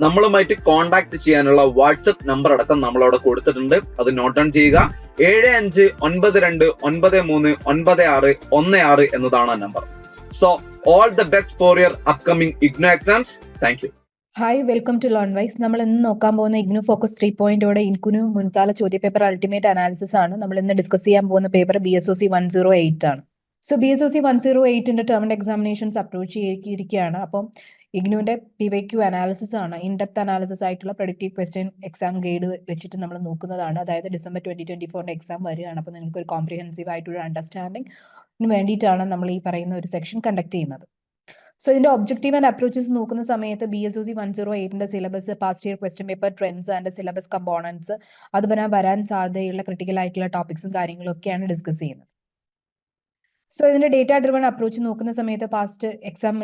നമ്മളുമായിട്ട് കോൺടാക്ട് ചെയ്യാനുള്ള WhatsApp number അടക്കം നമ്മൾ അവിടെ കൊടുത്തിട്ടുണ്ട്. അത് നോട്ട് ഡൗൺ ചെയ്യുക. ഏഴ് അഞ്ച് ഒൻപത് രണ്ട് ഒൻപത് മൂന്ന് ഒൻപത് ആറ് ഒന്ന് ആറ് എന്നതാണ് ആ number so all the best for your upcoming IGNOU exams thank you hi welcome to loan wise നമ്മൾ ഇന്ന് നോക്കാൻ പോകുന്ന ഇഗ്നു ഫോക്കസ് ത്രീ പോയിന്റോടെ ഇൻകുനു മുൻകാല ചോദ്യ പേപ്പർ അൾട്ടിമേറ്റ് അനാലിസിസ് ആണ്. നമ്മൾ ഇന്ന് ഡിസ്കസ് ചെയ്യാൻ പോകുന്ന paper B S O C one zero eight ആണ്. So B S O C one zero എയ്റ്റിന്റെ term and examinations approach ചെയ്തിരിക്കുകയാണ് അപ്പം ഇഗ്നുവിന്റെ പി വൈ അനാലിസിസ് ആണ്. ഇൻ ഡെപ്ത് അനാലിസിസ് ആയിട്ടുള്ള പ്രൊഡക്റ്റീവ് ക്വസ്റ്റ്യൻ എക്സാം ഗൈഡ് വെച്ചിട്ട് നമ്മൾ നോക്കുന്നതാണ്. അതായത് ഡിസംബർ ട്വന്റി ട്വന്റി ഫോറിന്റെ എക്സാം വരികയാണ്. അപ്പോൾ നിങ്ങൾക്ക് ഒരു കോംപ്രിഹെൻസീവ് ആയിട്ടുള്ള അണ്ടർസ്റ്റാൻഡിംഗ് വേണ്ടിയിട്ടാണ് നമ്മൾ ഈ പറയുന്ന ഒരു സെക്ഷൻ കണ്ടക്ട് ചെയ്യുന്നത്. സോ ഇതിന്റെ ഒബ്ജക്റ്റീവ് ആൻഡ് അപ്രോച്ചസ് നോക്കുന്ന സമയത്ത് B S O C one zero എയ്റ്റിന്റെ syllabus past year question paper trends and syllabus components അതുപോലെ വരാൻ സാധ്യതയുള്ള ക്രിട്ടിക്കൽ ആയിട്ടുള്ള ടോപ്പിക്സും കാര്യങ്ങളും ഒക്കെയാണ് ഡിസ്കസ് ചെയ്യുന്നത്. സോ ഇതിന്റെ ഡേറ്റ ഡ്രിവൺ അപ്രോച്ച് നോക്കുന്ന സമയത്ത് past exam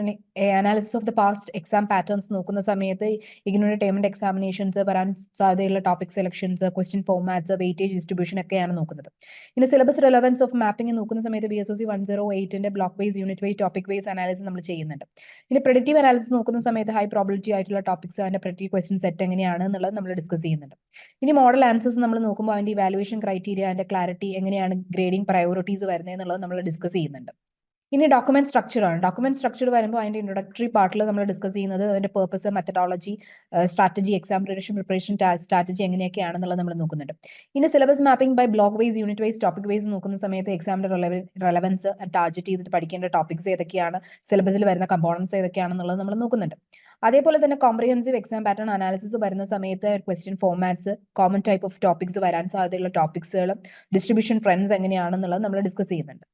analysis of the past exam patterns നോക്കുന്ന സമയത്ത് ഇങ്ങനെയുള്ള ടേമിന്റെ എക്സാമിനേഷൻസ് വരാൻ സാധ്യതയുള്ള topic selections question formats weightage distribution ഒക്കെയാണ് നോക്കുന്നത്. ഇനി സിലബസ് റിലവൻസ് ഓഫ് മാപ്പിംഗ് നോക്കുന്ന സമയത്ത് B S O C one zero എയ്റ്റിന്റെ block wise unit wise topic wise analysis നമ്മൾ ചെയ്യുന്നുണ്ട്. ഇനി പ്രൊഡക്റ്റീവ് അനാലിസിസ് നോക്കുന്ന സമയത്ത് ഹൈ പ്രോബിലിറ്റി ആയിട്ടുള്ള ടോപ്പിക്സ് അതിന്റെ പ്രൊഡക്റ്റീവ് ക്വസ്റ്റ്യൻ സെറ്റ് എങ്ങനെയാണ് എന്നുള്ളത് നമ്മൾ ഡിസ്കസ് ചെയ്യുന്നുണ്ട്. ഇനി മോഡൽ ആൻസേഴ്സ് നമ്മൾ നോക്കുമ്പോൾ അതിന്റെ ഇവാലുവേഷൻ ക്രൈറ്റീരിയ അതിന്റെ ക്ലാരിറ്റി എങ്ങനെയാണ് ഗ്രേഡിംഗ് പ്രയോറിറ്റീസ് വരുന്നത് എന്നുള്ളത് നമ്മൾ ഡിസ്കസ് ചെയ്യുന്നുണ്ട്. ഇനി ഡോക്യുമെന്റ് സ്ട്രക്ചർ ആണ്. ഡോക്യുമെന്റ് സ്ട്രക്ചർ വരുമ്പോൾ അതിന്റെ ഇൻട്രൊഡക്ടറി പാർട്ടിൽ നമ്മൾ ഡിസ്കസ് ചെയ്യുന്നത് അതിന്റെ purpose methodology strategy exam preparation preparation strategy എങ്ങനെയൊക്കെയാണെന്നുള്ളത് നമ്മൾ നോക്കുന്നുണ്ട്. ഇനി syllabus mapping by block wise unit wise topic wise നോക്കുന്ന സമയത്ത് എക്സാമിന്റെ റെലവൻസ് ടാർജറ്റ് ചെയ്തിട്ട് പഠിക്കേണ്ട ടോപ്പിക്സ് ഏതൊക്കെയാണ് സിലബസിൽ വരുന്ന കമ്പോണൻസ് ഏതൊക്കെയാണെന്നുള്ളത് നമ്മൾ നോക്കുന്നുണ്ട്. അതേപോലെ തന്നെ കോംപ്രിഹെൻസീവ് എക്സാം പാറ്റേൺ അനാലിസിസ് വരുന്ന സമയത്ത് question formats common type of topics വരാൻ സാധ്യതയുള്ള ടോപ്പിക്സുകൾ ഡിസ്ട്രിബ്യൂഷൻ ട്രെൻഡ്സ് എങ്ങനെയാണെന്നുള്ളത് നമ്മൾ ഡിസ്കസ് ചെയ്യുന്നുണ്ട്.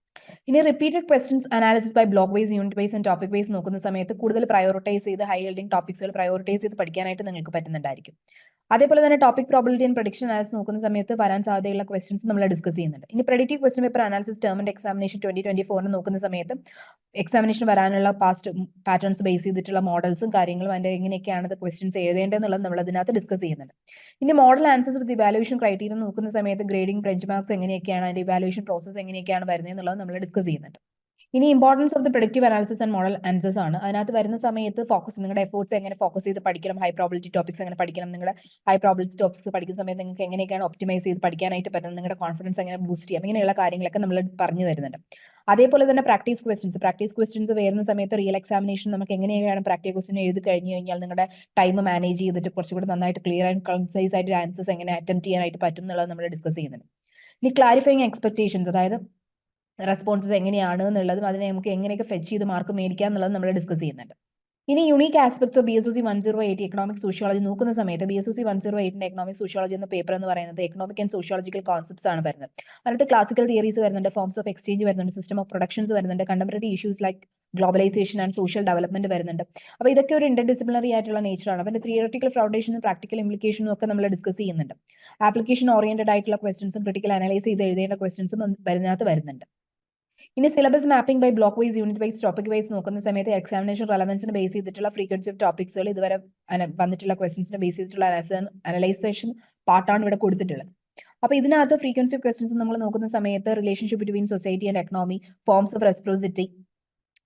ഇനി repeated questions analysis by block wise unit wise and topic wise നോക്കുന്ന സമയത്ത് കൂടുതൽ പ്രയോറിറ്റൈസ് ചെയ്ത് ഹൈ ഹെൽഡിംഗ് ടോപ്പിക്സുകൾ പ്രയോറിറ്റൈസ് ചെയ്ത് പഠിക്കാനായിട്ട് നിങ്ങൾക്ക് പറ്റുന്നുണ്ടായിരിക്കും. അതേപോലെ തന്നെ topic probability and prediction analysis നോക്കുന്ന സമയത്ത് വരാൻ സാധ്യതയുള്ള ക്വസ്റ്റൻസ് നമ്മൾ ഡിസ്കസ് ചെയ്യുന്നുണ്ട്. ഇനി predictive question paper analysis term and examination twenty twenty ഫോറിന് നോക്കുന്ന സമയത്ത് എക്സാമിനേഷൻ വരാനുള്ള പാസ്റ്റ് പാറ്റേൺസ് ബേസ് ചെയ്തിട്ടുള്ള മോഡൽസും കാര്യങ്ങളും അതിന്റെ എങ്ങനെയൊക്കെയാണ് ക്വസ്റ്റ്യൻസ് എഴുതേണ്ടതെന്നുള്ളത് നമ്മൾ അതിനകത്ത് ഡിസ്കസ് ചെയ്യുന്നുണ്ട്. ഇനി model answers with evaluation criteria നോക്കുന്ന സമയത്ത് ഗ്രേഡിംഗ് ബെഞ്ച് മാർക്സ് എങ്ങനെയൊക്കെയാണ് അതിന്റെ ഇവാലുവേഷൻ പ്രോസസ് എങ്ങനെയൊക്കെയാണ് വരുന്നത് എന്നുള്ളത് നമ്മൾ ഡിസ്കസ് ചെയ്യുന്നുണ്ട്. ഇനി importance of the productive analysis and model answers ആണ്. അതിനകത്ത് വരുന്ന സമയത്ത് ഫോക്കസ് നിങ്ങളുടെ എഫോർട്സ് എങ്ങനെ ഫോക്കസ് ചെയ്ത് പഠിക്കണം ഹൈ പ്രോബിലിറ്റി ടോപ്പിക്സ് എങ്ങനെ പഠിക്കണം നിങ്ങളുടെ ഹൈ പ്രോബിലിറ്റി ടോപ്പിക്സ് പഠിക്കുന്ന സമയത്ത് നിങ്ങൾക്ക് എങ്ങനെയൊക്കെയാണ് ഒപ്റ്റിമൈസ് ചെയ്ത് പഠിക്കാനായിട്ട് പറ്റുന്നത് നിങ്ങളുടെ കോൺഫിഡൻസ് എങ്ങനെ ബൂസ്റ്റ് ചെയ്യാം ഇങ്ങനെയുള്ള കാര്യങ്ങളൊക്കെ നമ്മൾ പറഞ്ഞു തരുന്നുണ്ട്. അതേപോലെ തന്നെ പ്രാക്ടീസ് ക്വസ്റ്റ്യൻസ് പ്രാക്ടീസ് ക്വസ്റ്റ്യൻസ് വരുന്ന സമയത്ത് റിയൽ എക്സാമിനേഷൻ നമുക്ക് എങ്ങനെയാണ് പ്രാക്ടീസ് ക്വസ്റ്റ്യൻ എഴുതി കഴിഞ്ഞു കഴിഞ്ഞാൽ നിങ്ങളുടെ ടൈം മാനേജ് ചെയ്തിട്ട് കുറച്ചുകൂടി നന്നായിട്ട് ക്ലിയർ ആൻഡ് കൺസൈസ് ആയിട്ട് ആൻസേഴ്സ് എങ്ങനെ അറ്റംപ്റ്റ് ചെയ്യാനായിട്ട് പറ്റും എന്നുള്ളത് നമ്മൾ ഡിസ്കസ് ചെയ്യുന്നുണ്ട്. ഇനി ക്ലാരിഫൈങ് എക്സ്പെക്ടേഷൻസ് അതായത് റെസ്പോൺസസ് എങ്ങനെയാണ് എന്നുള്ളതും അതിനെ നമുക്ക് എങ്ങനെയൊക്കെ ഫെച്ച് ചെയ്ത് മാർക്ക് മേടിക്കാം എന്നുള്ളതും നമ്മൾ ഡിസ്കസ് ചെയ്യുന്നുണ്ട്. ഇനി unique aspects of B S C one zero eight economic sociology നോക്കുന്ന സമയത്ത് B S C one zero എയ്റ്റിന്റെ economic sociology എന്ന പേപ്പർ എന്ന് പറയുന്നത് എക്കണോമിക് ആൻഡ് സോഷ്യോളജിക്കൽ കോൺസെപ്റ്റ്സ് ആണ് വരുന്നത്. അതിനകത്ത് ക്ലാസിക്കൽ തിയറീസ് വരുന്നുണ്ട് ഫോംസ് ഓഫ് എക്സ്ചേഞ്ച് വരുന്നുണ്ട് സിസ്റ്റം ഓഫ് പ്രൊഡക്ഷൻസ് വരുന്നുണ്ട് contemporary issues like globalisation and social development വരുന്നുണ്ട്. അപ്പോൾ ഇതൊക്കെ ഒരു ഇന്റർ ഡിസിപ്ലിനറി ആയിട്ടുള്ള നേച്ചറാണ് അപ്പോൾ തിയറട്ടിക്കൽ ഫൗണ്ടേഷനും പ്രാക്ടിക്കൽ ഇംപ്ലിക്കേഷനും ഒക്കെ നമ്മൾ ഡിസ്കസ് ചെയ്യുന്നുണ്ട്. ആപ്ലിക്കേഷൻ ഓറിയന്റഡ് ആയിട്ടുള്ള ക്വസ്റ്റൻസും ക്രിട്ടിക്കൽ അനലൈസ് ചെയ്ത് എഴുതേണ്ട ക്വസ്റ്റൻസും വരുന്നതിനകത്ത് വരുന്നുണ്ട്. ഇനി syllabus mapping by block wise unit wise topic wise നോക്കുന്ന സമയത്ത് എക്സാമിനേഷൻ റെലവൻസിന് ബേസ് ചെയ്തിട്ടുള്ള ഫ്രീക്വൻസി ഓഫ് ടോപ്പിക്സുകൾ ഇതുവരെ വന്നിട്ടുള്ള ക്വസ്റ്റ്യൻസിന് ബേസ് ചെയ്തിട്ടുള്ള അനലൈസേഷൻ പാർട്ടാണ് ഇവിടെ കൊടുത്തിട്ടുള്ളത്. അപ്പൊ ഇതിനകത്ത് ഫ്രീക്വൻസി ഓഫ് ക്വസ്റ്റൻസ് നമ്മൾ നോക്കുന്ന സമയത്ത് relationship between society and economy forms of reciprocity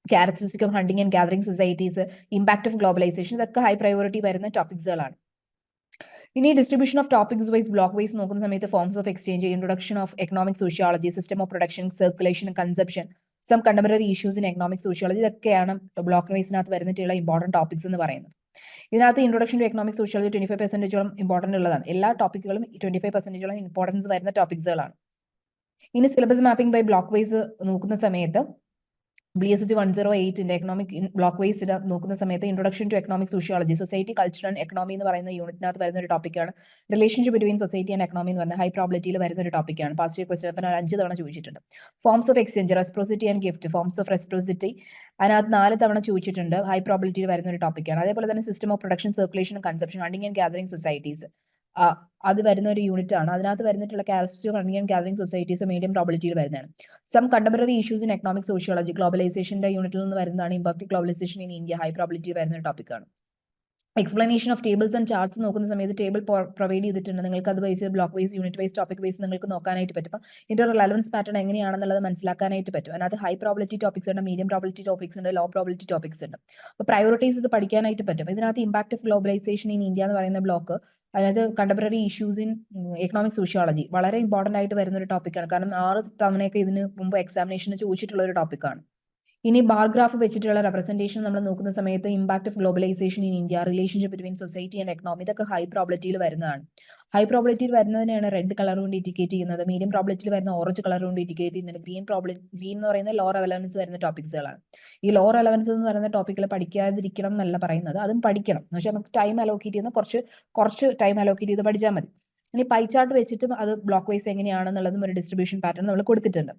characteristic of hunting and gathering societies impact of globalisation ഇതൊക്കെ ഹൈ പ്രയോറിറ്റി വരുന്ന ടോപ്പിക്സുകളാണ് ഇനി distribution of topics wise block wise നോക്കുന്ന സമയത്ത് forms of exchange introduction of economic sociology system of production circulation conception some contemporary issues in economic sociology ഇതൊക്കെയാണ് block വൈസിനകത്ത് വരുന്നിട്ടുള്ള important topics എന്ന് പറയുന്നത്. ഇതിനകത്ത് introduction to economic sociology twenty five പെർസെന്റേജോളം important ഉള്ളതാണ്. എല്ലാ ടോപ്പിക്കുകളും ട്വന്റി ഫൈവ് പെർസെന്റേജോളം ഇമ്പോർട്ടൻസ് വരുന്ന ടോപ്പിക്സുകളാണ് ഇനി syllabus mapping by block wise നോക്കുന്ന സമയത്ത് B S G one zero എയ്റ്റിന്റെ economic block wise നോക്കുന്ന സമയത്ത് introduction to economic sociology society culture and economy എന്ന് പറയുന്ന യൂണിറ്റിനകത്ത് വരുന്ന ഒരു ടോപ്പിക്കാണ് relationship between society and economy എന്ന് പറഞ്ഞ ഹൈ പ്രോബിലിറ്റിയിൽ വരുന്ന ഒരു ടോപ്പിക്കാണ് പാസ്റ്റ് ക്വസ്റ്റൻ പേപ്പർ അഞ്ച് തവണ ചോദിച്ചിട്ടുണ്ട്. Forms of exchange reciprocity and gift forms of reciprocity അതിനകത്ത് നാല് തവണ ചോദിച്ചിട്ടുണ്ട്. ഹൈ പ്രോബിലിറ്റിയിൽ വരുന്ന ഒരു ടോപ്പിക്കാണ് അതേപോലെ തന്നെ system of production circulation conception and gathering societies അത് വരുന്ന ഒരു യൂണിറ്റ് ആണ്. അതിനകത്ത് വരുന്നിട്ടുള്ള hunting and gathering societies medium പ്രോബിലിറ്റിയിൽ വരുന്നതാണ്. Some contemporary issues in economic sociology ഗ്ലോബലൈസേഷന്റെ യൂണിറ്റിൽ നിന്ന് വരുന്നതാണ് impact globalisation in India high probability വരുന്ന ടോപ്പിക്കാണ് explanation of tables and charts നോക്കുന്ന സമയത്ത് ടേബിൾ പ്രൊവൈഡ് ചെയ്തിട്ടുണ്ട്. നിങ്ങൾക്ക് അത് wise block wise unit wise topic wise നിങ്ങൾക്ക് നോക്കാനായിട്ട് പറ്റും. അപ്പം ഇതിന്റെ റെലവൻസ് പാറ്റേൺ എങ്ങനെയാണെന്നുള്ളത് മനസ്സിലാക്കാനായിട്ട് പറ്റും. അതിനകത്ത് ഹൈ പ്രോബിലിറ്റി ടോപ്പിക്സ് ഉണ്ട് മീഡിയം പ്രോബിലിറ്റി ടോപ്പിക്സ് ഉണ്ട് ലോ പ്രോബിലിറ്റി ടോപ്പിക്സ് ഉണ്ട്. അപ്പോൾ പ്രയോറിറ്റീസ് ഇത് പഠിക്കാനായിട്ട് പറ്റും. ഇതിനകത്ത് impact of globalisation in India എന്ന് പറയുന്ന ബ്ലോക്ക് അതായത് contemporary issues in economic sociology വളരെ ഇമ്പോർട്ടന്റ് ആയിട്ട് വരുന്ന ഒരു ടോപ്പിക്കാണ് കാരണം ആറ് തവണയൊക്കെ ഇതിന് മുമ്പ് എക്സാമിനേഷന് ചോദിച്ചിട്ടുള്ള ഒരു ടോപ്പിക്കാണ് ഇനി ബാർഗ്രാഫ് വെച്ചിട്ടുള്ള റെപ്രസെന്റേഷൻ നമ്മൾ നോക്കുന്ന സമയത്ത് impact of globalisation in India relationship between society and economy ഇതൊക്കെ ഹൈ പ്രോബിലിറ്റിയിൽ വരുന്നതാണ്. ഹൈ പ്രോബിലിറ്റിയിൽ വരുന്നതിനെയാണ് റെഡ് കളർ കൊണ്ട് ഇൻഡിക്കേറ്റ് ചെയ്യുന്നത്. മീഡിയം പ്രോബിലിറ്റിയിൽ വരുന്ന ഓറഞ്ച് കളർ കൊണ്ട് ഇൻഡിക്കേറ്റ് ചെയ്യുന്നത്. ഗ്രീൻ പ്രോബ്ലം ഗ്രീൻ എന്ന് പറയുന്നത് ലോ റെലവൻസ് വരുന്ന ടോപ്പിക്സുകളാണ് ഈ ലോ റെലവൻസ് എന്ന് പറയുന്ന ടോപ്പിക്കിൽ പഠിക്കാതിരിക്കണം എന്നല്ല പറയുന്നത്. അതും പഠിക്കണം. പക്ഷെ നമുക്ക് ടൈം അലോക്കേറ്റ് ചെയ്യുന്ന കുറച്ച് കുറച്ച് ടൈം അലോക്കേറ്റ് ചെയ്ത് പഠിച്ചാൽ മതി. ഇനി പൈ ചാർട്ട് വെച്ചിട്ടും അത് ബ്ലോക്ക് വൈസ് എങ്ങനെയാണെന്നുള്ളതും ഒരു ഡിസ്ട്രിബ്യൂഷൻ പാറ്റേൺ നമ്മൾ കൊടുത്തിട്ടുണ്ട്.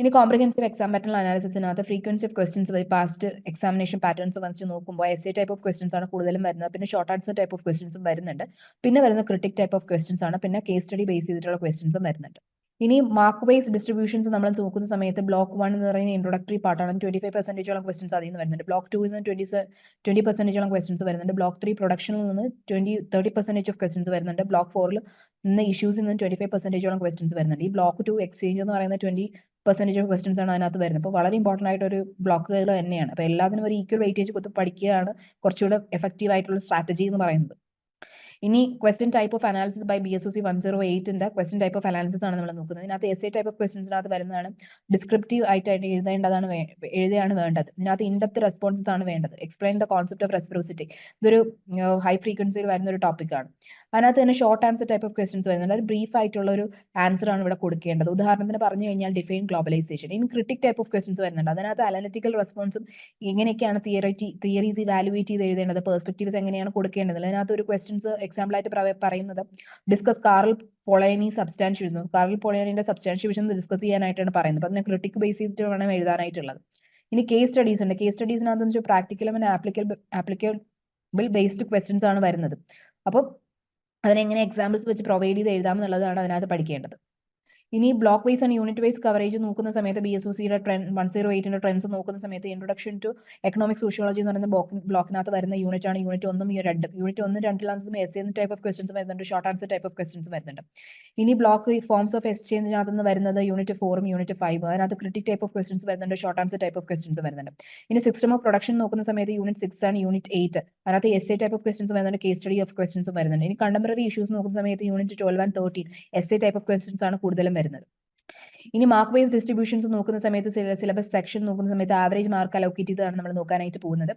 ഇനി comprehensive exam pattern അനാലിസിസിനകത്ത് frequency of questions by past examination patterns വെച്ച് നോക്കുമ്പോൾ S A type of questions ആണ് കൂടുതലും വരുന്നത്. പിന്നെ ഷോർട്ട് ആൻസർ ടൈപ്പ് ഓഫ് ക്വസ്റ്റൻസും വരുന്നുണ്ട്. പിന്നെ വരുന്ന ക്രിട്ടിക് ടൈപ്പ് ഓഫ് ക്വസ്റ്റൻസ് ആണ്. പിന്നെ കേസ് സ്റ്റഡി ബേസ് ചെയ്തിട്ടുള്ള ക്വസ്റ്റൻസും വരുന്നുണ്ട്. ഇനി മാർക്ക് വൈസ് ഡിസ്ട്രിബ്യൂഷൻസ് നമ്മൾ നോക്കുന്ന സമയത്ത് ബ്ലോക്ക് വൺ എന്ന് പറയുന്ന ഇൻട്രോഡക്ടറി പാർട്ടാണ് ട്വന്റി ഫൈവ് പെർസെന്റേജോളം ക്വസ്റ്റൻസ് അതിൽ നിന്ന് വരുന്നുണ്ട്. ബ്ലോക്ക് ടു നിന്ന് ട്വന്റി ട്വന്റി പെർസെന്റേജോളം ക്വസ്റ്റൻസ് വരുന്നുണ്ട്. ബ്ലോക്ക് ത്രീ പ്രൊഡക്ഷനിൽ നിന്ന് twenty thirty percentage of questions വരുന്നുണ്ട്. ബ്ലോക്ക് ഫോറിൽ നിന്ന് ഇഷ്യൂസിൽ നിന്ന് ട്വന്റി ഫൈവ് പെർസെന്റേജോളം ക്വസ്റ്റൻസ് വരുന്നുണ്ട്. ഈ ബ്ലോക്ക് ടു എക്സ്ചേഞ്ച് എന്ന് പറയുന്ന ട്വന്റി പെർസെന്റേജ് ഓഫ് ക്വസ്റ്റൻസ് ആണ് അതിനകത്ത് വരുന്നത്. അപ്പോൾ വളരെ ഇമ്പോർട്ടന്റ് ആയിട്ട് ഒരു ബ്ലോക്കുകൾ തന്നെയാണ്. അപ്പോൾ എല്ലാത്തിനും ഒരു ഈക്വൽ വെയിറ്റേജ് കൊടുത്ത് പഠിക്കുകയാണ് കുറച്ചുകൂടെ എഫക്റ്റീവ് ആയിട്ടുള്ള സ്ട്രാറ്റജി എന്ന് പറയുന്നത്. ഇനി question type of analysis by B S C one zero എയ്റ്റിന്റെ question type of analysis ആണ് നമ്മൾ നോക്കുന്നത്. ഇതിനകത്ത് എസ് എ ടൈപ്പ് ഓഫ് ക്വസ്റ്റ്യൻസിനകത്ത് വരുന്നതാണ് ഡിസ്ക്രിപ്റ്റീവ് ആയിട്ടായിട്ട് എഴുതേണ്ടതാണ് എഴുതുകയാണ് വേണ്ടത്. ഇതിനകത്ത് ഇൻഡെപ്ത് റെസ്പോൺസസ് ആണ് വേണ്ടത്. Explain the concept of reciprocity ഇതൊരു ഹൈ ഫ്രീക്വൻസിയിൽ വരുന്ന ഒരു ടോപ്പിക്കാണ് അതിനകത്ത് തന്നെ short answer type of questions വരുന്നുണ്ട്. അത് ബ്രീഫ് ആയിട്ടുള്ള ഒരു ആൻസർ ആണ് ഇവിടെ കൊടുക്കേണ്ടത്. ഉദാഹരണത്തിന് പറഞ്ഞു കഴിഞ്ഞാൽ define globalisation in critic type of questions വരുന്നുണ്ട്. അതിനകത്ത് അനലിറ്റിക്കൽ റെസ്പോൺസും എങ്ങനെയൊക്കെയാണ് തിയറി തിയറീസ് ഇവാലുവേറ്റ് ചെയ്ത് എഴുതേണ്ടത്. പെർസ്പെക്റ്റീവ്സ് എങ്ങനെയാണ് കൊടുക്കേണ്ടത്? അതിനകത്ത് ഒരു ക്വസ്റ്റൻസ് എക്സാമ്പിൾ ആയിട്ട് പറയുന്നത്. Discuss Karl Polanyi substantiation Karl പൊളയനിന്റെ substantiation discuss ചെയ്യാനായിട്ടാണ് പറയുന്നത്. അപ്പൊ അതിനെ ക്രിട്ടിക് ബേസ് ചെയ്തിട്ട് വേണം എഴുതാനായിട്ടുള്ളത്. ഇനി കേസ് സ്റ്റഡീസ് ഉണ്ട്. കേസ് സ്റ്റഡീസിനകത്ത് വെച്ചാൽ പ്രാക്ടിക്കലും ആപ്ലിക്കൽ ആപ്ലിക്കബിൾ ബേസ്ഡ് ക്വസ്റ്റൻസ് ആണ് വരുന്നത്. അപ്പോൾ അതിനെങ്ങനെ എക്സാമ്പിൾസ് വെച്ച് പ്രൊവൈഡ് ചെയ്ത് എഴുതാം എന്നുള്ളതാണ് അതിനകത്ത് പഠിക്കേണ്ടത്. ഇനി block wise and unit wise coverage നോക്കുന്ന സമയത്ത് ബി എസ് ഒ സിയുടെ ട്രെൻഡ് വൺ സീറോ എയ്റ്റിന്റെ ട്രെൻഡ്സ് നോക്കുന്ന സമയത്ത് ഇൻട്രൊഡക്ഷൻ ടു എക്കണോമിക് സോഷ്യോളജി എന്ന് പറയുന്ന ബ്ലോക്ക് ബ്ലോക്കിനകത്ത് വരുന്ന യൂണിറ്റ് ആണ്. യൂണിറ്റ് ഒന്നും രണ്ടും യൂണിറ്റ് ഒന്നും രണ്ടിലാണെന്നും എസ് എന്ന ടൈപ്പ് ഓഫ് ക്വസ്റ്റൻസ് വരുന്നുണ്ട്. Short answer type of questions വരുന്നുണ്ട്. ഇനി ബ്ലോക്ക് ഫോംസ് ഓഫ് എക്സ്ചേഞ്ചിനകത്ത് നിന്ന് വരുന്നത് യൂണിറ്റ് ഫോറും യൂണിറ്റ് ഫൈവ് അതിനകത്ത് ക്രിട്ടിക് ടൈപ്പ് ഓഫ് ക്വസ്റ്റൻസ് വരുന്നുണ്ട്. Short answer type of questions വരുന്നുണ്ട്. ഇനി സിസ്റ്റം ഓഫ് പ്രൊഡക്ഷൻ നോക്കുന്ന സമയത്ത് യൂണിറ്റ് സിക്സ് ആണ് യൂണിറ്റ് എയ്റ്റ് അതിനകത്ത് S A type of questions വരുന്നുണ്ട്. കേസ് സ്റ്റഡി ഓഫ് ക്വസ്റ്റൻസ് വരുന്നുണ്ട്. ഇനി കണ്ടംപററി ഇഷ്യൂസ് നോക്കുന്ന സമയത്ത് unit twelve and thirteen S A type of questions ആണ് കൂടുതലും വരുന്നത്. ഇനി മാർക്ക് വൈസ് ഡിസ്ട്രിബ്യൂഷൻസ് നോക്കുന്ന സമയത്ത് സിലബസ് സെക്ഷൻ നോക്കുന്ന സമയത്ത് ആവറേജ് മാർക്ക് അലോക്കേറ്റ് ചെയ്താണ് നമ്മൾ നോക്കാനായിട്ട് പോകുന്നത്.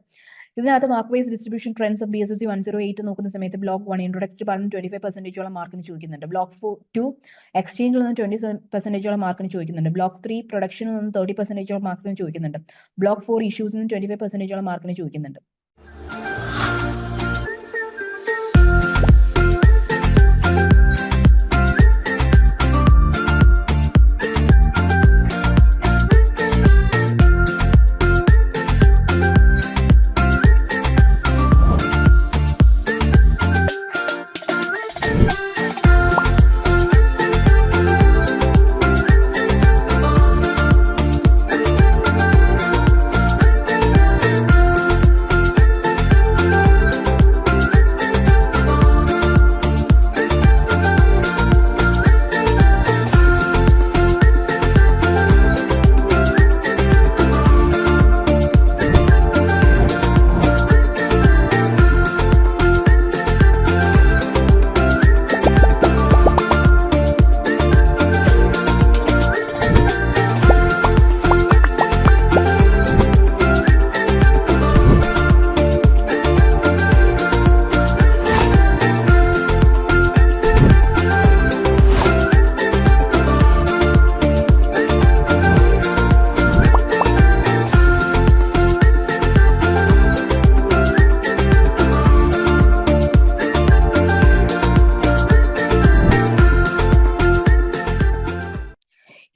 ഇതിനകത്ത് mark wise distribution trends B S C one zero eight നോക്കുന്ന സമയത്ത് ബ്ലോക്ക് വൺ ഇൻട്രോഡക്ട് പറഞ്ഞ് ട്വന്റി ഫൈവ് പെർസെന്റേജോളം മാർക്കിന് ചോദിക്കുന്നുണ്ട്. ബ്ലോക്ക് ഫോർ ടു എക്സ്ചേഞ്ചിൽ നിന്ന് ട്വന്റി പെർസെന്റേജോളം മാർക്കിന് ചോദിക്കുന്നുണ്ട്. ബ്ലോക്ക് ത്രീ പ്രൊഡക്ഷനിൽ നിന്ന് തേർട്ടി പെർസെന്റേജോളം മാർക്കിന് ചോദിക്കുന്നുണ്ട്. ബ്ലോക്ക് ഫോർ ഇഷ്യൂസിൽ നിന്ന് ട്വന്റി ഫൈവ് പെർസെന്റേജോളം മാർക്കിന് ചോദിക്കുന്നുണ്ട്.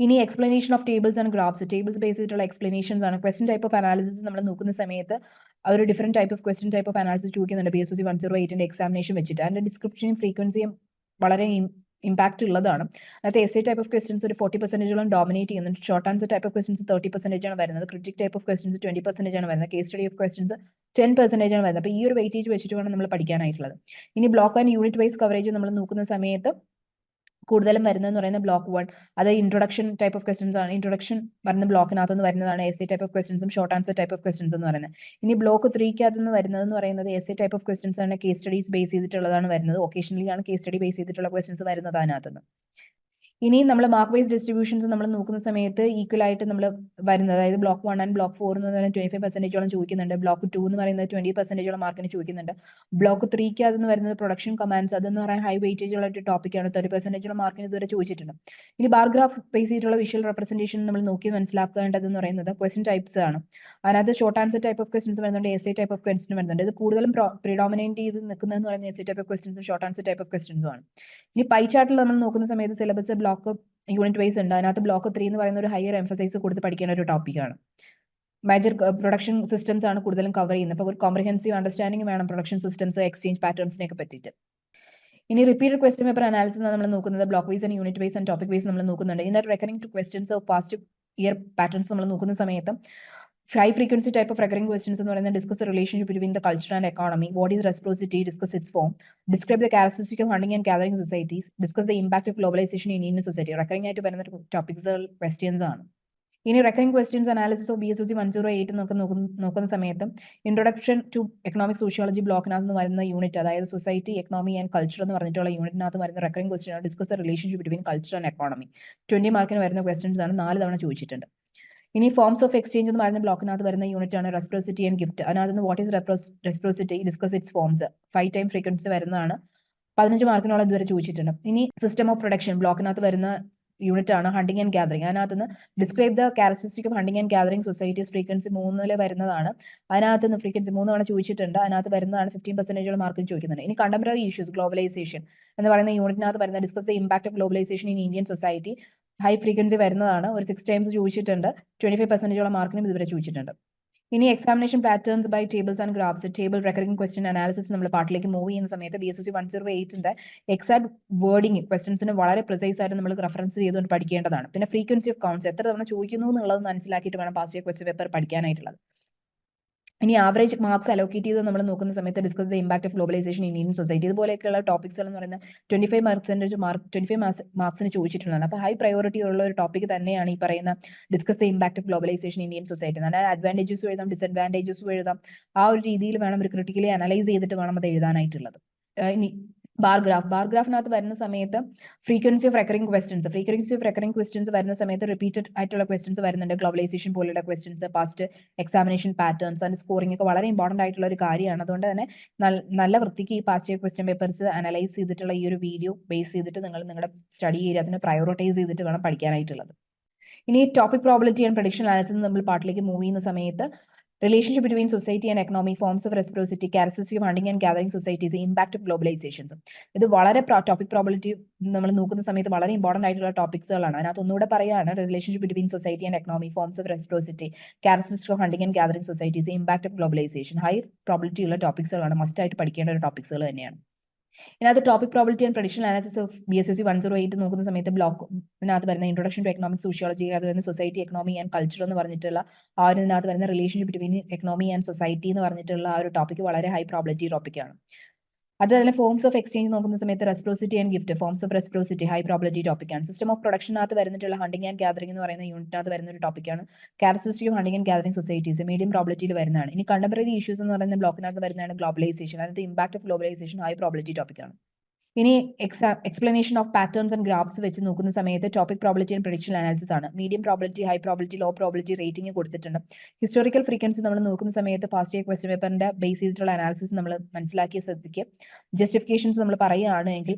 ഇനി explanation of tables and graphs tables base ചെയ്തിട്ടുള്ള എക്സ്പ്ലനേഷൻസ് ആണ്. ക്വസ്റ്റൻ ടൈപ്പ് ഓഫ് അനാലിസിസ് നമ്മൾ നോക്കുന്ന സമയത്ത് ഒരു different type of question type of analysis ചോദിക്കുന്നുണ്ട്. B S C one zero എയ്റ്റിന്റെ examination വെച്ചിട്ട്. അതിന്റെ ഡിസ്ക്രിപ്ഷനും ഫ്രീക്വൻസിയും വളരെ ഇമ്പാക്ട് ഉള്ളതാണ്. അതായത് S A type of questions ഒരു ഫോർട്ടി പെർസെന്റേജോളം ഡോമിനേറ്റ് ചെയ്യുന്നുണ്ട്. Short answer type of questions thirty percentage ആണ് വരുന്നത്. Critic type of questions twenty percentage ആണ് വരുന്നത്. Case study of questions ten percentage ആണ് വരുന്നത്. അപ്പോൾ ഈ ഒരു വെയിറ്റേജ് വെച്ചിട്ട് വേണം നമ്മൾ പഠിക്കാനായിട്ടുള്ളത്. ഇനി block and unit wise coverage നമ്മൾ നോക്കുന്ന സമയത്ത് കൂടുതലും വരുന്നതെന്ന് പറയുന്നത് ബ്ലോക്ക് വൺ അത് ഇൻട്രൊഡക്ഷൻ ടൈപ്പ് ഓഫ് ക്വസ്റ്റൻസ് ആണ്. ഇൻട്രൊഡക്ഷൻ വരുന്ന ബ്ലോക്കിനകത്ത് നിന്ന് വരുന്നതാണ് S C type of ക്വസ്റ്റൻസും short answer type of questions എന്ന് പറയുന്നത്. ഇനി ബ്ലോക്ക് ത്രീക്കകത്ത് നിന്ന് വരുന്നത് എന്ന് പറയുന്നത് S C type of questions ആണ്. കേസ് സ്റ്റഡീസ് ബേസ് ചെയ്തിട്ടുള്ളതാണ് വരുന്നത്. ഒക്കേഷണലി ആണ് കേസ് സ്റ്റഡി ബേസ് ചെയ്തിട്ടുള്ള ക്വസ്റ്റൻസ് വരുന്നത് അതിനകത്ത് നിന്ന് ഇനി നമ്മൾ മാർക്ക് വൈസ് ഡിസ്ട്രിബ്യൂഷൻസ് നമ്മൾ നോക്കുന്ന സമയത്ത് ഈക്വൽ ആയിട്ട് നമ്മൾ വരുന്നത്. അതായത് block one and block four എന്ന് പറയുന്നത് ട്വന്റി ഫൈവ് പെർസെന്റേജോളം ചോദിക്കുന്നുണ്ട്. ബ്ലോക്ക് ടു എന്ന് പറയുന്നത് ട്വന്റി പെർസെന്റേജോളം മാർക്കിന് ചോദിക്കുന്നുണ്ട്. ബ്ലോക്ക് ത്രീക്ക് അതെന്ന് പറയുന്നത് പ്രൊഡക്ഷൻ കമാൻഡ്സ് അതെന്ന് പറയാൻ ഹൈ വെയിറ്റേജ് ഉള്ള ഒരു ടോപ്പിക്കാണ് തേർട്ടി പെർസെന്റേജോളം മാർക്കിന് ഇതുവരെ ചോദിച്ചിട്ടുണ്ട്. ഇനി ബാർഗ്രാഫ് ബേസ് ചെയ്തിട്ടുള്ള വിഷ്വൽ റെപ്രസെന്റേഷൻ നമ്മൾ നോക്കി മനസ്സിലാക്കേണ്ടതെന്ന് പറയുന്നത് ക്വസ്റ്റൻ ടൈപ്സ് ആണ്. അതിനകത്ത് short answer type of questions വരുന്നുണ്ട്. എസ് ടൈപ്പ് ഓഫ് ക്വസ്റ്റൻ വരുന്നുണ്ട്. ഇത് കൂടുതലും പ്രിഡോമിനേറ്റ് ചെയ്ത് നിൽക്കുന്നതെന്ന് പറയുന്നത് എസ് ടൈപ്പ് ഓഫ് ക്വസ്റ്റൻസും ഷോർട്ട് ആൻസർ ടൈപ്പ് ഓഫ് ക്വസ്റ്റൻസും ആണ്. ഇനി പൈ ചാർട്ടിൽ നമ്മൾ നോക്കുന്ന സമയത്ത് സിലബസ് ബ്ലോക്ക് യൂണിറ്റ് വൈസ് ഉണ്ട്. അതിനകത്ത് ബ്ലോക്ക് ത്രീ എന്ന് പറയുന്ന ഒരു ഹയർ എംഫസൈസ് കൊടുത്ത് പഠിക്കേണ്ട ഒരു ടോപ്പിക്കാണ് മേജർ പ്രൊഡക്ഷൻ സിസ്റ്റംസ് ആണ് കൂടുതലും കവർ ചെയ്യുന്നത്. അപ്പോൾ ഒരു കോംപ്രഹെൻസീവ് അണ്ടർസ്റ്റാൻഡിംഗ് വേണം പ്രൊഡക്ഷൻ സിസ്റ്റംസ് എക്സ്ചേഞ്ച് പാറ്റേൺസിനെ പറ്റിയിട്ട്. ഇനി റിപ്പീറ്റഡ് ക്വസ്റ്റ്യൻ പേപ്പർ അനാലിസിസ് നമ്മൾ നോക്കുന്നത്. Block wise and unit wise and topic wise നമ്മൾ നോക്കുന്നുണ്ട്. ഇതിനകത്ത് recurring to questions of past year patterns നമ്മൾ നോക്കുന്ന സമയത്ത് high frequency type of recurring questions എന്ന് പറയുന്നത് discuss relationship between the culture and economy what is reciprocity discuss its form describe the characteristic of hunting and gathering societies discuss the impact of globalisation in Indian society recurring ആയിട്ട് വരുന്ന topics questions ആണ്. ഇനി recurring questions analysis of B S O C one zero eight നമുക്ക് നോക്കുന്ന സമയത്ത് introduction to economic sociology ബ്ലോക്കിനകത്ത് വരുന്ന unit അതായത് സൊസൈറ്റി എക്കണോമി ആൻഡ് കൾച്ചർ എന്ന് പറഞ്ഞിട്ടുള്ള യൂണിറ്റിനകത്ത് വരുന്ന റെക്കറിംഗ് ക്വസ്റ്റ്യൻ ആണ് discuss the relationship between culture and economy twenty മാർക്കിന് വരുന്ന ക്വസ്റ്റ്യൻസ് ആണ് നാല് തവണ ചോദിച്ചിട്ടുണ്ട്. ഇനി ഫോംസ് ഓഫ് എക്സ്ചേഞ്ച് എന്ന് പറയുന്ന ബ്ലോക്കിനകത്ത് വരുന്ന യൂണിറ്റ് ആണ് റെസ്പ്രോസിറ്റി ആൻഡ് ഗിഫ്റ്റ് അതിനകത്ത് നിന്ന് what is reciprocity discuss its forms five time frequency വരുന്നതാണ്. പതിനഞ്ച് മാർക്കിനോളം ഇതുവരെ ചോദിച്ചിട്ടുണ്ട്. ഇനി സിസ്റ്റം ഓഫ് പ്രൊഡക്ഷൻ ബ്ലോക്കിനകത്ത് വരുന്ന യൂണിറ്റ് ആണ് ഹണ്ടിങ് ആൻഡ് ഗാദറിംഗ് അതിനകത്ത് നിന്ന് describe the characteristic of hunting and gathering societies frequency മൂന്നിൽ വരുന്നതാണ്. അതിനകത്ത് നിന്ന് ഫ്രീക്വൻസി മൂന്ന് തവണ ചോദിച്ചിട്ടുണ്ട്. അതിനകത്ത് വരുന്നതാണ് ഫിഫ്റ്റീൻ പെർസെന്റേജോളം മാർക്കിന് ചോദിക്കുന്നുണ്ട്. ഇനി കണ്ടംപററി ഇഷ്യൂസ് ഗ്ലോബലൈസേഷൻ എന്ന് പറയുന്ന യൂണിറ്റിനകത്ത് വരുന്ന discuss the impact of globalisation in Indian society high frequency വരുന്നതാണ്. ഒരു സിക്സ് ടൈംസ് ചോദിച്ചിട്ടുണ്ട്. ട്വന്റി ഫൈവ് പെർസെന്റേജോളം മാർക്കിനും ഇതുവരെ ചോദിച്ചിട്ടുണ്ട്. ഇനി examination patterns by tables and graphs table recurring question analysis നമ്മൾ പാർട്ടിലേക്ക് മൂവ് ചെയ്യുന്ന സമയത്ത് B S C one zero എയ്റ്റിന്റെ exact wording ക്വസ്റ്റൻസിന് വളരെ പ്രിസൈസ് ആയിട്ട് നമ്മൾ റെഫറൻസ് ചെയ്തുകൊണ്ട് പഠിക്കേണ്ടതാണ്. പിന്നെ ഫ്രീക്വൻസി ഓഫ് കൗണ്ട്സ് എത്ര തവണ ചോദിക്കുന്നു എന്നുള്ളത് മനസ്സിലാക്കിയിട്ട് വേണം പാസ് ക്വസ്റ്റൻ പേപ്പർ പഠിക്കാനായിട്ടുള്ളത്. ഇനി ആവറേജ് മാർക്സ് അലോക്കേറ്റ് ചെയ്ത് നമ്മൾ നോക്കുന്ന സമയത്ത് discuss the impact of globalisation in Indian society ഇതുപോലെയൊക്കെയുള്ള topics എന്ന് പറയുന്നത് twenty five percentage mark twenty five മാർക്സിന് ചോദിച്ചിട്ടുള്ളതാണ്. അപ്പോൾ ഹൈ പ്രയോറിറ്റി ഉള്ള ഒരു ടോപ്പിക് തന്നെയാണ് ഈ പറയുന്ന discuss the impact of globalisation Indian society അതായത് അഡ്വാന്റേജസ് എഴുതാം ഡിസഡ്വാന്റേജസ് എഴുതാം. ആ ഒരു രീതിയിൽ വേണം ഒരു ക്രിട്ടിക്കലി അനലൈസ് ചെയ്തിട്ട് വേണം അത് എഴുതാനായിട്ടുള്ളത്. ഇനി ബാർ ഗ്രാഫ് ബാർ ഗ്രാഫിനകത്ത് വരുന്ന സമയത്ത് frequency of recurring questions frequency of recurring questions വരുന്ന സമയത്ത് റിപ്പീറ്റഡ് ആയിട്ടുള്ള ക്വസ്റ്റൻസ് വരുന്നുണ്ട്. ഗ്ലോബലൈസേഷൻ പോലുള്ള ക്വസ്റ്റൻസ് പാസ്റ്റ് എക്സാമിനേഷൻ പാറ്റേൺസ് അതിന്റെ സ്കോറിംഗ് ഒക്കെ വളരെ ഇമ്പോർട്ടന്റ് ആയിട്ടുള്ള ഒരു കാര്യമാണ്. അതുകൊണ്ട് തന്നെ നല്ല വൃത്തിക്ക് ഈ പാസ്റ്റ് ക്വസ്റ്റ്യൻ പേപ്പേഴ്സ് അനലൈസ് ചെയ്തിട്ടുള്ള ഈ ഒരു വീഡിയോ ബേസ് ചെയ്തിട്ട് നിങ്ങൾ നിങ്ങളുടെ സ്റ്റഡി ഏരിയ അതിനെ പ്രയോറിറ്റൈസ് ചെയ്തിട്ട് വേണം പഠിക്കാനായിട്ടുള്ളത്. ഇനി topic probability and prediction analysis നമ്മൾ പാർട്ടിലേക്ക് മൂവ് ചെയ്യുന്ന സമയത്ത് relationship between society and economy, forms of reciprocity, കാരസിസ് of hunting and gathering societies, impact of globalizations. ഇത് വളരെ ടോപ്പിക് പ്രോബിലിറ്റി നമ്മൾ നോക്കുന്ന സമയത്ത് വളരെ ഇമ്പോർട്ടന്റ് ആയിട്ടുള്ള ടോപ്പിക്സുകളാണ് അതിനകത്ത് ഒന്നുകൂടെ പറയുകയാണ് relationship between society and economy forms of reciprocity കാരസിസ് of hunting and gathering societies impact of globalisation high probability ഉള്ള ടോപ്പിക്സുകളാണ് മസ്റ്റ് ആയിട്ട് പഠിക്കേണ്ട ഒരു ടോപ്പിക്സുകൾ തന്നെയാണ്. ഇതിനകത്ത് topic probability and prediction analysis of B S S C one zero eight നോക്കുന്ന സമയത്ത് ബ്ലോക്ക് ഇതിനകത്ത് വരുന്ന ഇൻട്രൊഡക്ഷൻ ടു എക്കണോമിക് സോഷ്യോളജി അത് വരുന്ന സൊസൈറ്റി എക്കണോമി ആൻഡ് കൾച്ചർ എന്ന് പറഞ്ഞിട്ടുള്ള ആ ഒരു ഇതിനകത്ത് വരുന്ന relationship between economy and society എന്ന് പറഞ്ഞിട്ടുള്ള ആ ഒരു ടോപ്പിക് വളരെ ഹൈ പ്രോബിലിറ്റി ടോപ്പിക്കാണ് അത് തന്നെ ഫോംസ് ഓഫ് എക്സ്ചേഞ്ച് നോക്കുന്ന സമയത്ത് reciprocity and gift forms of reciprocity high probability ടോപ്പിക്കാണ് സിസ്റ്റം ഓഫ് പ്രൊഡക്ഷനകത്ത് വരുന്നിട്ടുള്ള ഹണ്ടിങ് ആൻഡ് ഗാദറിംഗ് എന്ന് പറയുന്ന യൂണിറ്റിനകത്ത് വരുന്ന ഒരു ടോപ്പിക്കാണ് characteristic hunting and gathering societies medium പ്രോബിലിറ്റിയിൽ വരുന്നതാണ്. ഇനി കണ്ടംപററി ഇഷ്യൂസ് എന്ന് പറയുന്ന ബ്ലോക്കിനകത്ത് വരുന്നതാണ് ഗ്ലോബലൈസേഷൻ അതിന്റെ impact of globalisation high probability ടോപ്പിക്കാണ് ഇനി എക്സാ explanation of patterns and graphs വെച്ച് നോക്കുന്ന സമയത്ത് topic probability and prediction analysis ആണ്. Medium probability high probability low probability rating കൊടുത്തിട്ടുണ്ട്. ഹിസ്റ്റോറിക്കൽ ഫ്രീക്വൻസി നമ്മൾ നോക്കുന്ന സമയത്ത് പാസ്റ്റ് ഇയർ ക്വസ്റ്റ്യൻ പേപ്പറിന്റെ ബേസ് ചെയ്തിട്ടുള്ള അനാലിസിസ് നമ്മൾ മനസ്സിലാക്കിയ ശ്രദ്ധിക്കുക. ജസ്റ്റിഫിക്കേഷൻസ് നമ്മൾ പറയുകയാണെങ്കിൽ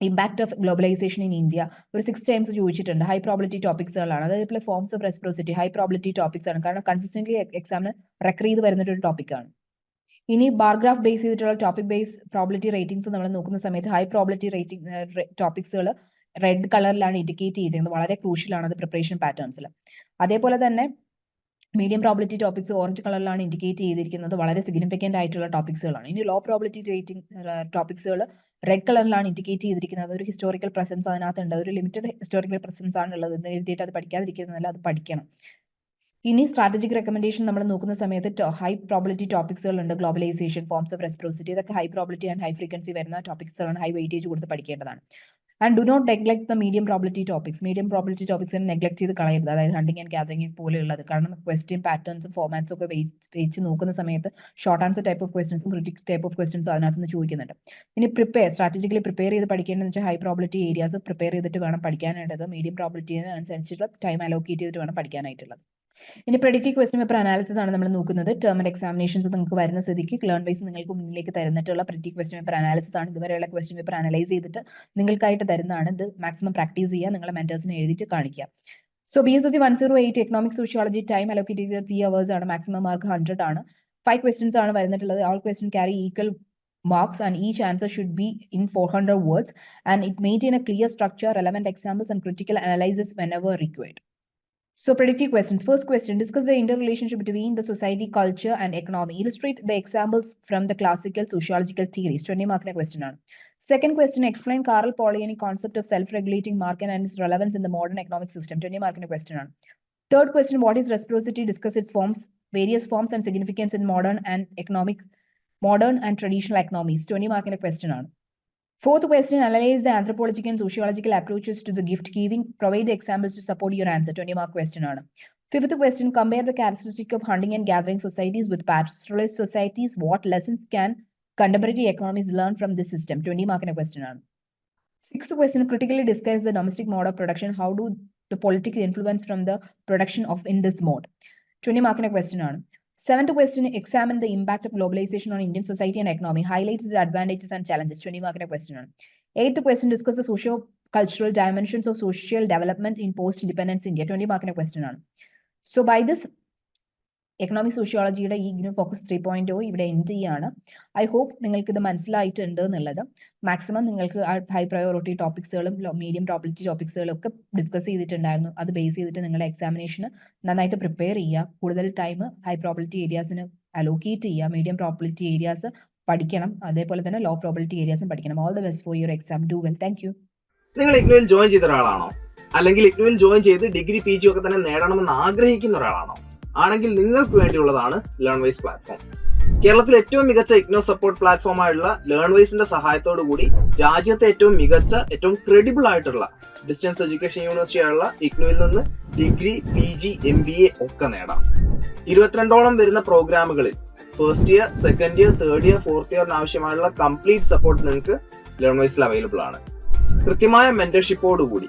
impact of globalisation in India ഒരു സിക്സ് ടൈംസ് ചോദിച്ചിട്ടുണ്ട്. ഹൈ പ്രോബിലിറ്റി ടോപ്പിക്സുകളാണ് അതായത് forms of reciprocity high probability topics ആണ്. കാരണം കൺസിസ്റ്റന്റ് എക്സാമിന് റെക്കർ ചെയ്ത് വരുന്ന ഒരു ടോപ്പിക്കാണ് ഇനി ബാർഗ്രാഫ് ബേസ് ചെയ്തിട്ടുള്ള ടോപ്പിക് ബേസ് പ്രോബിലിറ്റി റേറ്റിംഗ്സ് നമ്മൾ നോക്കുന്ന സമയത്ത് ഹൈ പ്രോബിലിറ്റി റേറ്റിംഗ് ടോപ്പിക്സുകൾ റെഡ് കളറിലാണ് ഇൻഡിക്കേറ്റ് ചെയ്തിരുന്നത് വളരെ ക്രൂഷ്യലാണ് അത് പ്രിപ്പറേഷൻ പാറ്റേൺസിൽ അതേപോലെ തന്നെ മീഡിയം പ്രോബിലിറ്റി ടോപ്പിക്സ് ഓറഞ്ച് കളറിലാണ് ഇൻഡിക്കേറ്റ് ചെയ്തിരിക്കുന്നത്. വളരെ സിഗ്നിഫിക്കന്റ് ആയിട്ടുള്ള ടോപ്പിക്സുകളാണ് ഇനി ലോ പ്രോബിലിറ്റി റേറ്റിംഗ് ടോപ്പിക്സുകൾ റെഡ് കളറിലാണ് ഇൻഡിക്കേറ്റ് ചെയ്തിരിക്കുന്നത്. ഒരു ഹിസ്റ്റോറിക്കൽ പ്രസൻസ് അതിനകത്തുണ്ട്. ഒരു ലിമിറ്റഡ് ഹിസ്റ്റോറിക്കൽ പ്രസൻസ് ആണ് ഉള്ളത് എന്ന് എഴുതിയിട്ട് അത് പഠിക്കാതിരിക്കുന്നതല്ല അത് പഠിക്കണം. ഇനി സ്ട്രാറ്റജിക് റെക്കമെൻഡേഷൻ നമ്മൾ നോക്കുന്ന സമയത്ത് ഹൈ പ്രോബിലിറ്റി ടോപ്പിക്സുകൾ ഉണ്ട് ഗ്ലോബലൈസേഷൻ ഫോംസ് ഓഫ് റെസ്പ്രോസിറ്റി ഇതൊക്കെ high probability and high frequency വരുന്ന ടോപ്പിക്സുകളാണ് ഹൈ വെയിറ്റേജ് കൊടുത്ത് പഠിക്കേണ്ടതാണ്. And do not neglect the medium probability topics medium probability ടോപ്പിക്സിനെ neglect ചെയ്ത് കളയരുത്. അതായത് ഹണ്ടിങ് ആൻഡ് ഗ്യാതറിംഗ് പോലെയുള്ളത്. കാരണം ക്വസ്റ്റ്യൻ പാറ്റേൺസും ഫോമാറ്റ്സും ഒക്കെ വെച്ച് നോക്കുന്ന സമയത്ത് ഷോർട്ട് ആൻസർ ടൈപ്പ് ഓഫ് ക്വസ്റ്റൻസും ക്രിറ്റിക് ടൈപ്പ് ഓഫ് ക്വസ്റ്റൻസും അതിനകത്ത് നിന്ന് ചോദിക്കുന്നുണ്ട്. ഇനി പ്രിപ്പയർ സ്ട്രാറ്റജിക്കലി പ്രിപ്പയർ ചെയ്ത് പഠിക്കേണ്ടതെന്ന് വെച്ചാൽ ഹൈ പ്രോബിലിറ്റി ഏരിയാസ് പ്രിപ്പയർ ചെയ്തിട്ട് വേണം പഠിക്കാനായിട്ടത് മീഡിയം പ്രോബിലിറ്റി അനുസരിച്ചിട്ടുള്ള ടൈം അലോക്കേറ്റ് ചെയ്തിട്ട് വേണം പഠിക്കാനായിട്ടുള്ളത്. ഇനി പ്രെഡിക്റ്റീവ് ക്വസ്റ്റ്യൻ പേപ്പർ അനാലിസിസ് ആണ് നമ്മൾ നോക്കുന്നത്. ടേം ആൻഡ് എക്സാമിനേഷൻസ് നിങ്ങൾക്ക് വരുന്ന സ്ഥിതിക്ക് ലേൺ വൈസ് നിങ്ങൾക്ക് മുന്നിലേക്ക് തരുന്നിട്ടുള്ള പ്രെഡിക്റ്റീവ് ക്വസ്റ്റ്യൻ പേപ്പർ അനാലിസിസ് ആണ്. ഇതുവരെയുള്ള ക്വസ്റ്റ്യൻ പേപ്പർ അനലൈസ് ചെയ്തിട്ട് നിങ്ങൾക്കായിട്ട് തരുന്നതാണ്. ഇത് മാക്സിമം പ്രാക്ടീസ് ചെയ്യുക നിങ്ങളെ മെന്റേഴ്സിനെ എഴുതിയിട്ട് കാണിക്കുക. So B S C one zero eight economic sociology time allocate ചെയ്ത ത്രീ അവേഴ്സ് ആണ്. മാക്സിമം മാർക്ക് ഹൺഡ്രഡ് ആണ്. ഫൈവ് ക്വസ്റ്റ്യൻസ് ആണ് വരുന്നിട്ടുള്ളത്. All question carry equal marks and each answer should be in 400 words. And it maintain a clear structure relevant examples and critical analysis whenever required. So predictive questions. First question, discuss the interrelationship between the society, culture and economy. Illustrate the examples from the classical sociological theories. 20 mark question on. Second question, explain Karl Polanyi's concept of self-regulating market and its relevance in the modern economic system. 20 mark question on. Third question, what is reciprocity? Discuss its forms, various forms and significance in modern and economic, modern and traditional economies. 20 mark question on. Fourth question, analyze the anthropological and sociological approaches to the gift giving. Provide the examples to support your answer. 20 mark question ആണ്. Fifth question, compare the characteristic of hunting and gathering societies with pastoralist societies. What lessons can contemporary economies learn from this system? 20 mark question ആണ്. Sixth question, critically discuss the domestic mode of production. How do the politics influence from the production of in this mode? 20 mark question ആണ്. Seventh question, examine the impact of globalization on Indian society and economy, highlights its advantages and challenges. 20 mark question. Eighth question, discuss the socio cultural dimensions of social development in post-independence India. 20 mark question. So by this, economic സോഷ്യോളജിയുടെ ഈ group focus three point o ഇവിടെ end ചെയ്യാണ്. I hope നിങ്ങൾക്ക് ഇത് മനസ്സിലായിട്ടുണ്ട് എന്നുള്ളത്. Maximum നിങ്ങൾക്ക് ആ high priority ടോപ്പിക്സുകളും മീഡിയം പ്രോബിലിറ്റി ടോപ്പിക്സുകളും ഒക്കെ ഡിസ്കസ് ചെയ്തിട്ടുണ്ടായിരുന്നു. അത് ബേസ് ചെയ്തിട്ട് നിങ്ങളുടെ എക്സാമിനേഷന് നന്നായിട്ട് പ്രിപ്പയർ ചെയ്യുക. കൂടുതൽ ടൈം ഹൈ പ്രോബിലിറ്റി ഏരിയാസിന് അലോക്കേറ്റ് ചെയ്യുക. മീഡിയം പ്രോബിലിറ്റി ഏരിയാസ് പഠിക്കണം. അതേപോലെ തന്നെ ലോ പ്രോബിലിറ്റി ഏരിയാസും പഠിക്കണം. All the best for your exam do well thank you നിങ്ങൾ ഇഗ്നോയിൽ ജോയിൻ ചെയ്ത ഒരാളാണോ? അല്ലെങ്കിൽ ഇഗ്നോയിൽ ജോയിൻ ചെയ്ത് ഡിഗ്രി പി ജി ഒക്കെ തന്നെ നേടണമെന്ന് ആഗ്രഹിക്കുന്ന ഒരാളാണോ? ആണെങ്കിൽ നിങ്ങൾക്ക് വേണ്ടിയുള്ളതാണ് ലേൺ വൈസ് പ്ലാറ്റ്ഫോം കേരളത്തിലെ ഏറ്റവും മികച്ച ഇഗ്നോ സപ്പോർട്ട് പ്ലാറ്റ്ഫോം ആയുള്ള ലേൺ വൈസിന്റെ സഹായത്തോടു കൂടി രാജ്യത്തെ ഏറ്റവും മികച്ച ഏറ്റവും ക്രെഡിബിൾ ആയിട്ടുള്ള ഡിസ്റ്റൻസ് എഡ്യൂക്കേഷൻ യൂണിവേഴ്സിറ്റി ആയുള്ള ഇഗ്നോയിൽ നിന്ന് degree P G M B A ഒക്കെ നേടാം. ഇരുപത്തിരണ്ടോളം വരുന്ന പ്രോഗ്രാമുകളിൽ first year second year third year fourth ഇയറിന് ആവശ്യമായുള്ള കംപ്ലീറ്റ് സപ്പോർട്ട് നിങ്ങൾക്ക് ലേൺ വൈസിൽ അവൈലബിൾ ആണ്. കൃത്യമായ മെന്റർഷിപ്പോടുകൂടി